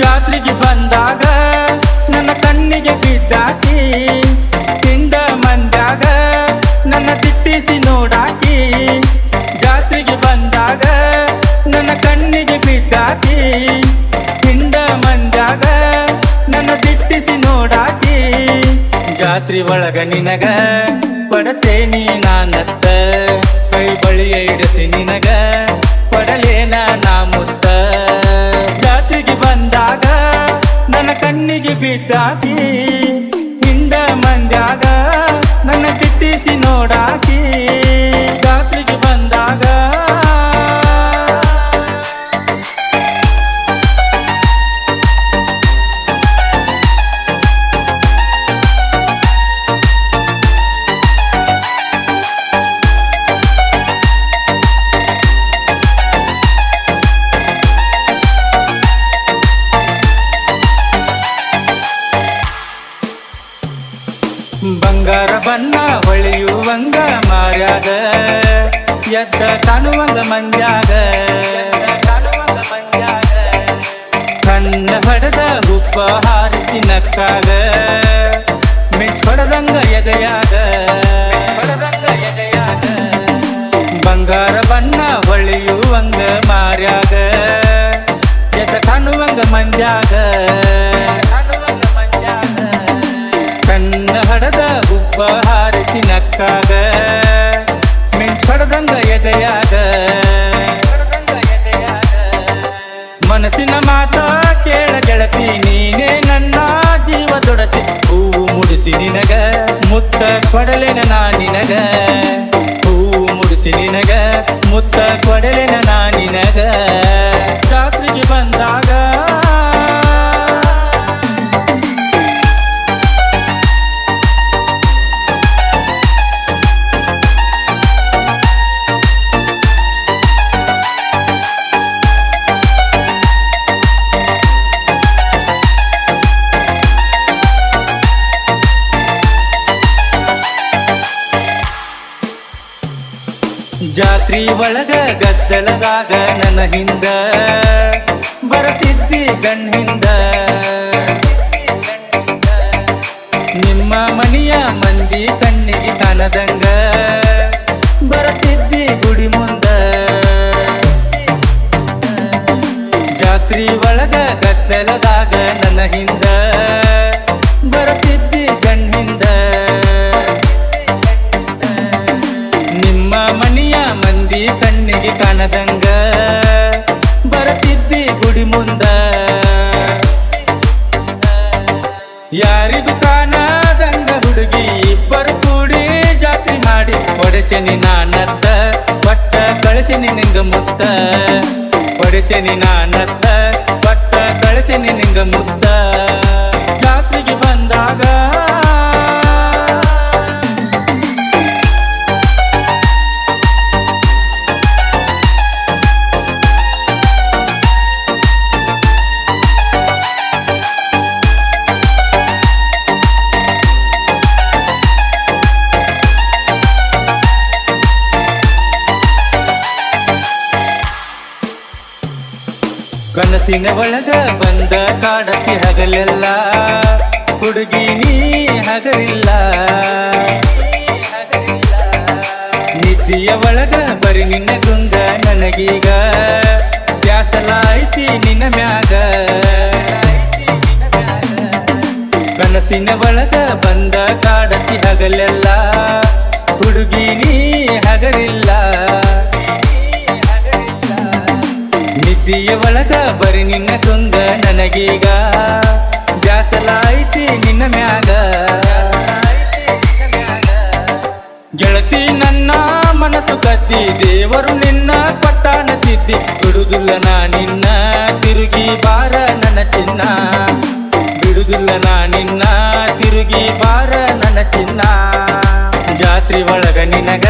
ಜಾತ್ರೆಗೆ ಬಂದಾಗ, ನನ್ನ ಕಣ್ಣಿಗೆ ಬಿದ್ದಾಕಿ, ಹಿಂದ ಮಂದಾಗ ನನ್ನ ತಿಟ್ಟಿಸಿ ನೋಡಾಕಿ, ಜಾತ್ರೆಗೆ ಬಂದಾಗ ನನ್ನ ಕಣ್ಣಿಗೆ ಬಿದ್ದಾಕಿ, ಹಿಂದ ಮಂದಾಗ ನನ್ನ ತಿಟ್ಟಿಸಿ ನೋಡಾಕಿ, ಜಾತ್ರೆ ಒಳಗ ನಿನಗ ಪಡಸೇನಿ ನಾನತ್ತ, ಕೈ ಬಳಿಯ ಇಡಸಿ ನಿನಗ ಪಡಲೇನ ನಾ ಮುತ್ತ. ಕಣ್ಣಿಗೆ ಬಿದ್ದಾಕಿ ಹಿಂದ ಮಂದ್ಯಾಗ ನನ್ನ ತಿಟ್ಟಿಸಿ ನೋಡಾಕಿ ಜಾತ್ರೆಗೆ ಬಂದಾಗ ಬಂಗಾರ ಬಣ್ಣ ಹೊಳೆಯುವಂಗ ಮಾರ್ಯಾಗ ಎದ್ದ ಕಾಣುವಂಗ ಮಂದ್ಯಾಗ ಕಣ್ಣ ಹೊಡೆದ ಉಪ್ಪ ಹಾರಿಸಿ ನಕ್ಕಾಗ ಮಿಂಚ್ ಹೊಡೆದಂಗ ಎದೆಯಾಗ ಹೊಡೆದಂಗ ಎದೆಯಾಗ ಬಂಗಾರ ಬಣ್ಣ ಹೊಳೆಯುವಂಗ ಮಾರ್ಯಾಗ ಎದ್ದ ಕಾಣುವಂಗ ಮಂದ್ಯಾಗ ಹಾರಿಸಿ ನಿನ್ ಕಡದಂಗ ಎದೆಯಾಗ ಮನಸ್ಸಿನ ಮಾತ ಕೇಳ ಗೆಳತಿ, ನೀನೇ ನನ್ನ ಜೀವ ದೊಡತಿ. ಹೂವು ಮುಡಿಸಿ ನಿನಗ, ಮುತ್ತ ಕೊಡಲೆನ ನಾ ನಿನಗ. ಹೂವು ಮುಡಿಸಿ ನಿನಗ, ಮುತ್ತ ಕೊಡಲೆನ ಜಾತ್ರಿ ಒಳಗ ಗದ್ದಲದಾಗ ನನ್ನ ಹಿಂದ ಬರತಿದ್ದಿ ಗಣ್ಣಿಂದ ನಿಮ್ಮ ಮನೆಯ ಮಂದಿ ಕಣ್ಣಿಗೆ ಕಾಣದಂಗ ಬರತಿದ್ದಿ ಗುಡಿ ಮುಂದ. ಜಾತ್ರಿ ಒಳಗ ಗದ್ದಲದಾಗ ನನ್ನ ಹಿಂದ ಕಾಣದಂಗ ಬರತಿದ್ದಿ ಗುಡಿ ಮುಂದ. ಯಾರಿದು ಕಾಣದಂಗ ಹುಡುಗಿ ಇಬ್ಬರು ಕೂಡಿ ಜಾತ್ರೆ ಮಾಡಿ ಒಡೆಸೆನಿ ನಾನತ್ತ ಬಟ್ಟ ಕಳಿಸಿನಿ ನಿಂಗ ಮುತ್ತ. ಒಡೆಸೆನಿ ನಾನತ್ತ ಬಟ್ಟ ಕಳಿಸಿನಿ ನಿಂಗ ಮುತ್ತ. ಕನಸಿನ ಒಳಗ ಬಂದ ಕಾಡತಿ ಹಗಲೆಲ್ಲ. ಹುಡುಗಿ ನೀ ಹಗಲಿಲ್ಲ. ನಿದ್ದಿಯ ಒಳಗ ಬರಿ ನಿನ್ನ ಗುಂದ ನನಗೀಗ. ತ್ಯಾಸಲಾಯ್ತಿ ನಿನ್ನ ಮ್ಯಾಗ. ಕನಸಿನ ಒಳಗ ಬಂದ ಕಾಡತಿ ಹಗಲೆಲ್ಲ. ಹುಡುಗಿ ನೀ ಹಗರಿಲ್ಲ ನಿದ್ದಿಯ ಒಳಗ ಬರಿ ನಿನ್ನ ತೊಂದ ನನಗೀಗ. ಜಾಸಲಾಯ್ತಿ ನಿನ್ನ ಮ್ಯಾಗ. ಗೆಳತಿ ನನ್ನ ಮನಸ್ಸು ಕತ್ತಿ ದೇವರು ನಿನ್ನ ಪಟ್ಟಾಣ ತಿದ್ದಿ ಬಿಡುದಿಲ್ಲ ನಾ ನಿನ್ನ ತಿರುಗಿ ಬಾರ ನನ್ನ ಚಿನ್ನ. ಬಿಡುದಿಲ್ಲ ನಾ ನಿನ್ನ ತಿರುಗಿ ಬಾರ ನನ್ನ ಚಿನ್ನ. ಜಾತ್ರಿ ಒಳಗ ನಿನಗ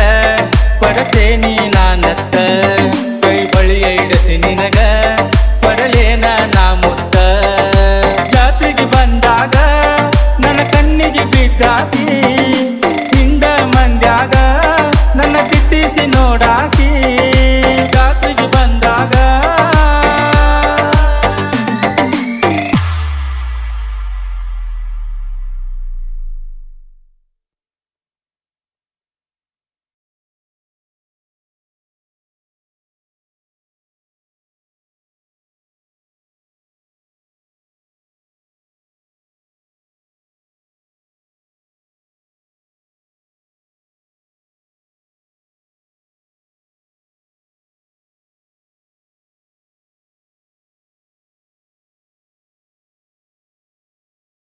ಪಡಸೇನಿ ನಾನತ್ತ. ಮುತ್ತ